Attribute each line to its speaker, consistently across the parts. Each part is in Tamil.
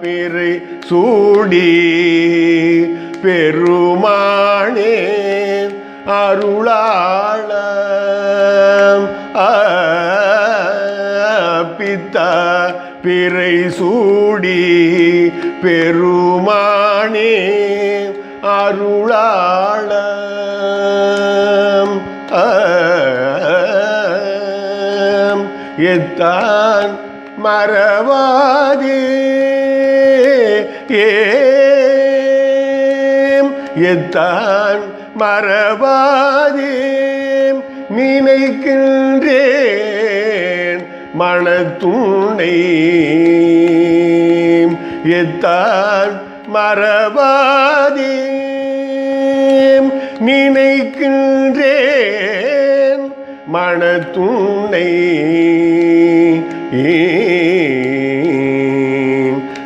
Speaker 1: பிறை சூடி பெருமானே அருளாள பித்த பிறை சூடி பெருமானே அருளாள எத்தான் மறவாதே ஏம் எத்தான் மறவாதேம் நினைக்கின்றேன் மனத்துணை எத்தான் மறவாதேம் நினைக்கின்றேன் மனத்துணை ஏ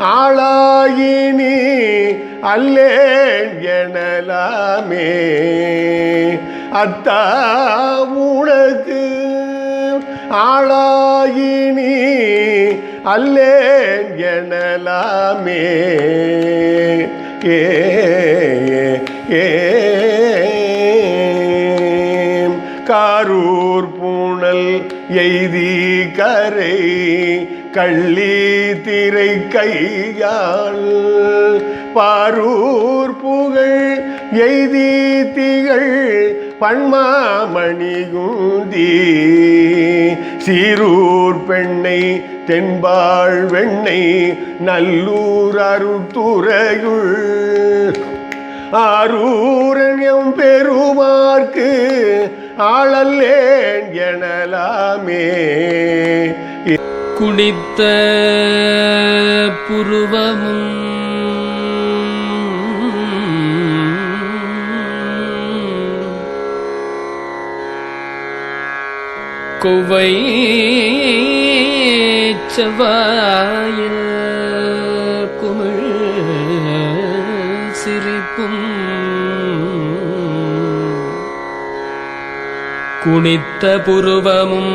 Speaker 1: ஆளாயினி அல்லேன் எனலாமே. அத்தா உனக்கு ஆளாயினி அல்லேன் எனலாமே. ஏ ஏ காரூர் பூணல் எய்தி கரை கள்ளி திரை கையால் பாரூர் புகழ் எய்தி திகழ் பன்மாமணிகுந்தி. சீரூர் பெண்ணை தென்பாள் வெண்ணை நல்லூர் அருத்துறையுள் ஆரூரன் பெருமார்க்கு ஆளல்லேன் எனலாமே.
Speaker 2: குடித்த புருவமும் குவை செவ்வாயில் குமிழ் சிரிப்பும் குனித்த புருவமும்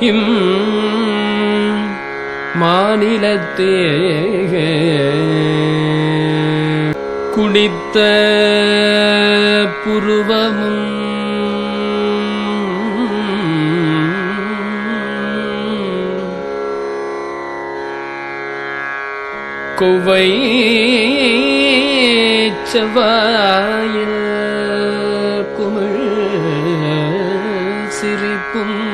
Speaker 2: இம் மாநிலத்தே குடித்த புருவமும் கொவை செவ்வாயில் குமிழ் சிரிப்பும்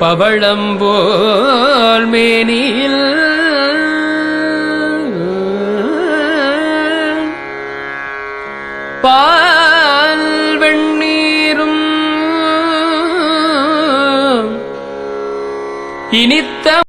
Speaker 2: பவளம்போல் மேனியில்